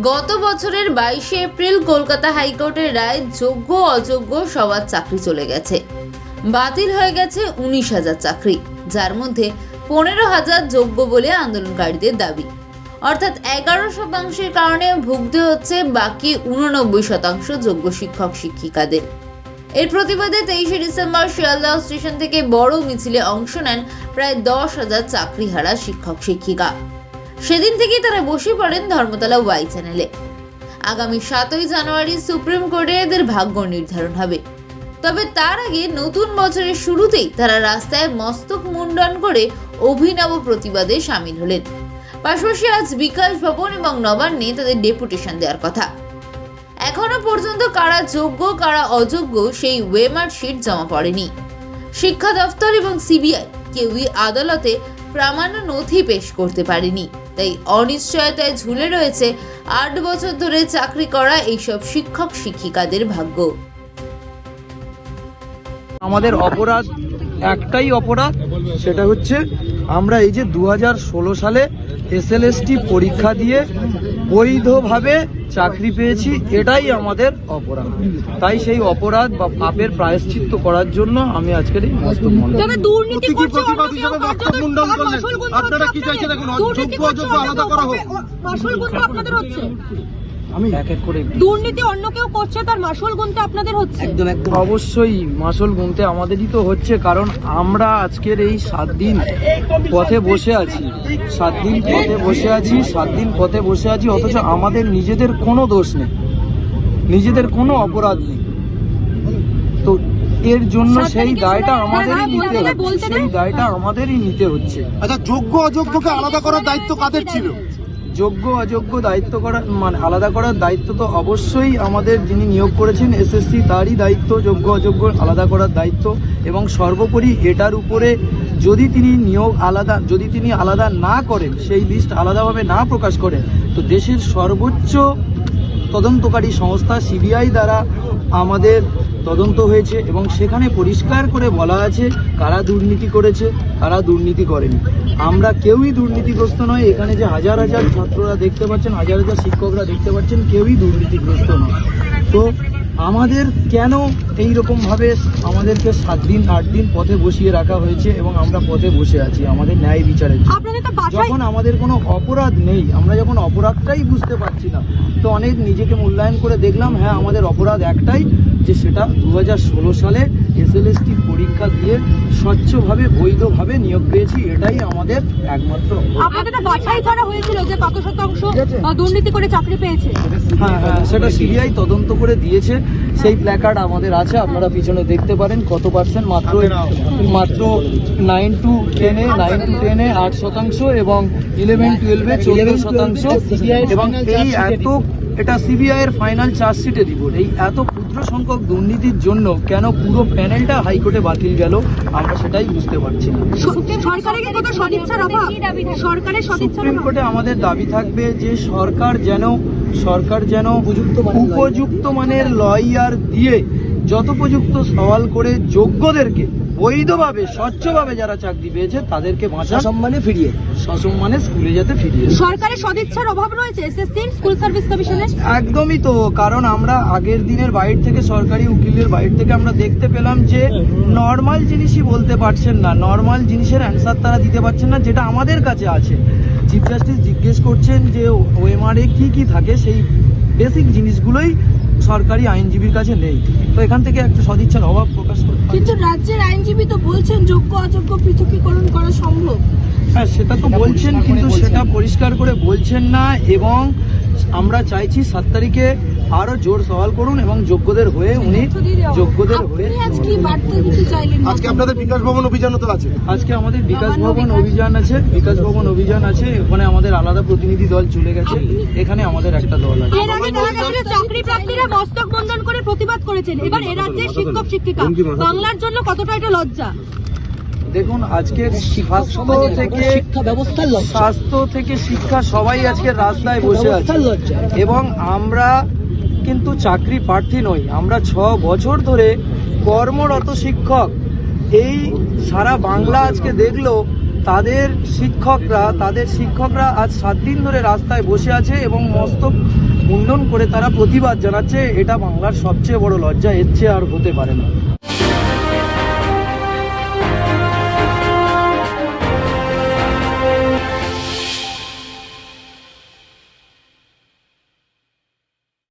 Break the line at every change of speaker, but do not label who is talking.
গত বছরের বাইশে এপ্রিল কলকাতা হাইকোর্টের রায় যোগ্য অযোগ্য সবার চাকরি চলে গেছে। বাতিল হয়ে গেছে উনিশ হাজার চাকরি, যার মধ্যে পনেরো হাজার যোগ্য বলে আন্দোলনকারীদের দাবি। অর্থাৎ এগারো শতাংশের কারণে ভুগতে হচ্ছে বাকি উননব্বই শতাংশ যোগ্য শিক্ষক, শিক্ষিকাদের। এর প্রতিবাদে তেইশে ডিসেম্বর শিয়ালদহ স্টেশন থেকে বড় মিছিলে অংশ নেন প্রায় দশ হাজার চাকরিহারা শিক্ষক, শিক্ষিকা। সেদিন থেকেই তারা বসে পড়েন ধর্মতলা ওয়াই চ্যানেলে। আগামী সাতই জানুয়ারি সুপ্রিম কোর্টে এদের ভাগ্য নির্ধারণ হবে। তবে তার আগে নতুন বছরের শুরুতেই তারা রাস্তায় মস্তক মুন্ডন করে অভিনব প্রতিবাদে সামিল হলেন। পাশাপাশি আজ বিকাশ ভবন এবং নবান্নে তাদের ডেপুটেশন দেওয়ার কথা। এখনও পর্যন্ত কারা যোগ্য, কারা অযোগ্য সেই ওয়েমার শিট জমা পড়েনি। শিক্ষা দফতর এবং সিবিআই কেউই আদালতে প্রামাণ্য নথি পেশ করতে পারেনি। তাই অনিশ্চয়তায় ঝুলে রয়েছে আট বছর ধরে চাকরি করা এইসব শিক্ষক শিক্ষিকাদের ভাগ্য।
আমাদের অপরাধ একটাই অপরাধ, সেটা হচ্ছে আমরা এই যে দু হাজার ষোলো সালে এসএলএসটি পরীক্ষা দিয়ে বৈধভাবে চাকরি পেয়েছি এটাই আমাদের অপরাধ। তাই সেই অপরাধ বা পাপের প্রায়শ্চিত্ত করার জন্য আমি আজকের এই মস্তক
আপনারা কি চাইছেন এখন? যোগ্য আলাদা করা হোক।
আমি এক এক করে
দুর্নীতি অন্য কেউ করছে তার মাসুল গুনতে আপনাদের হচ্ছে?
অবশ্যই মাসল গুনতে আমাদেরই তো হচ্ছে কারণ আমরা আজকের এই সাত দিন পথে বসে আছি। সাত দিন পথে বসে আছি সাত দিন পথে বসে আছি অথচ আমাদের নিজেদের কোনো দোষ নেই। নিজেদের কোনো অপরাধ নেই। তো এর জন্য সেই দায়টা আমাদেরই
হ্যাঁ,
নিতে
বলতে দে,
হচ্ছে সেই দায়টা আমাদেরই নিতে হচ্ছে।
আচ্ছা যোগ্য অযোগ্যকে আলাদা করার দায়িত্ব কাদের ছিল?
যোগ্য, অযোগ্য দায়িত্ব করা মানে আলাদা করার দায়িত্ব তো অবশ্যই আমাদের যিনি নিয়োগ করেছেন এসএসসি তারই দায়িত্ব, যোগ্য, অযোগ্য আলাদা করার দায়িত্ব। এবং সর্বোপরি এটার উপরে যদি তিনি নিয়োগ আলাদা, যদি তিনি আলাদা না করেন, সেই লিস্ট আলাদাভাবে না প্রকাশ করেন, তো দেশের সর্বোচ্চ তদন্তকারী সংস্থা সিবিআই দ্বারা আমাদের তদন্ত হয়েছে এবং সেখানে পরিষ্কার করে বলা আছে কারা দুর্নীতি করেছে, কারা দুর্নীতি করেনি। আমরা কেউই দুর্নীতিগ্রস্ত নয়, এখানে যে হাজার হাজার ছাত্ররা দেখতে পাচ্ছেন, হাজার হাজার শিক্ষকরা দেখতে পাচ্ছেন, কেউই দুর্নীতিগ্রস্ত নয়। তো আমাদের কেন এই রকম ভাবে আমাদেরকে সাত দিন আট দিন পথে বসিয়ে রাখা হয়েছে এবং আমরা পথে বসে আছি আমাদের ন্যায় বিচারের
আপনাদের তো বাসায়
যখন আমাদের কোনো অপরাধ নেই আমরা যখন অপরাধটাই বুঝতে পারছি না তো অনেক নিজেকে মূল্যায়ন করে দেখলাম হ্যাঁ আমাদের অপরাধ একটাই যে সেটা দু হাজার ষোলো সালে এসএলএসটি পরীক্ষা দিয়ে স্বচ্ছভাবে বৈধভাবে নিয়োগ পেয়েছি এটাই আমাদের একমাত্র।
আপনাদের তো বাছাই করা হয়েছিল যে কত শতাংশ দুর্নীতি করে চাকরি পেয়েছে।
হ্যাঁ হ্যাঁ সেটা সিবিআই তদন্ত করে দিয়েছে সেই প্ল্যাকার্ড আমাদের আছে আপনারা পিছনে দেখতে পারেন কত পার্সেন্ট মাত্র মাত্র নাইন টু টেনে নাইন টু টেনে আট শতাংশ এবং ইলেভেন টুয়েলভে চোদ্দ শতাংশ। এবং এই এত এটা সিবিআই এর ফাইনাল চার্জশিটে রিপোর্ট। এই এত ক্ষুদ্র সংখ্যক দুর্নীতির জন্য কেন পুরো প্যানেলটা হাইকোর্টে বাতিল গেল আমরা সেটাই বুঝতে পারছি না।
স- সরকারের কি কোনো সদিচ্ছার অভাব? সরকারের সদিচ্ছার
সুপ্রিম কোর্টে আমাদের দাবি থাকবে যে সরকার যেন সরকার যেন উপযুক্ত মানের লয়ার দিয়ে যথোপযুক্ত সওয়াল করে যোগ্যদেরকে বৈধভাবে স্বচ্ছভাবে যারা চাকরি পেয়েছে তাদেরকে বাঁচা সম্মানে ফিরিয়ে সসম্মানে স্কুলে যেতে ফিরিয়ে
সরকারের সদিচ্ছার অভাব রয়েছে এসএসসি স্কুল সার্ভিস কমিশনের
একদমই তো কারণ আমরা আগের দিনের বাইর থেকে সরকারি উকিলের বাইর থেকে আমরা দেখতে পেলাম যে নর্মাল জিনিসই বলতে পারছেন না। নর্মাল জিনিসের অ্যান্সার তারা দিতে পারছেন না যেটা আমাদের কাছে আছে। চিফ জাস্টিস জিজ্ঞেস করছেন যে ওএমআরে কি কি থাকে? সেই বেসিক জিনিসগুলোই সরকারি আইনজীবীর কাছে নেই। তো এখান থেকে একটা সদিচ্ছার অভাব প্রকাশ করে
কিন্তু রাজ্যের আইনজীবী তো বলছেন যোগ্য অযোগ্য পৃথকীকরণ করা সম্ভব।
হ্যাঁ সেটা তো বলছেন কিন্তু সেটা পরিষ্কার করে বলছেন না এবং আমরা চাইছি সাত তারিখে আরও জোর সওয়াল করুন এবং যোগ্যদের হয়ে উনি যোগ্যদের হয়ে
আজকে আপনাদের বিকাশ ভবন অভিযানও তো আছে।
আজকে আমাদের বিকাশ ভবন অভিযান আছে বিকাশ ভবন অভিযান আছে ওখানে আমাদের আলাদা প্রতিনিধি দল চলে গেছে এখানে আমাদের একটা দল আছে।
এর আগে দেখা গেছিল চাকরি প্রার্থীরা মস্তক বন্ধন করে প্রতিবাদ করেছেন। এবার এ রাজ্যের শিক্ষক শিক্ষিকা বাংলার জন্য কতটা এটা লজ্জা?
দেখুন আজকে স্বাস্থ্য থেকে শিক্ষা ব্যবস্থার স্বাস্থ্য থেকে শিক্ষা সবাই আজকে রাস্তায় বসে আছে। এবং আমরা কিন্তু চাকরি প্রার্থী নই। আমরা ছ বছর ধরে কর্মরত শিক্ষক। এই সারা বাংলা আজকে দেখল, তাদের শিক্ষকরা তাদের শিক্ষকরা আজ সাত দিন ধরে রাস্তায় বসে আছে এবং মস্তক মুন্ডন করে তারা প্রতিবাদ জানাচ্ছে। এটা বাংলার সবচেয়ে বড় লজ্জা, এর চেয়ে আর হতে পারে না।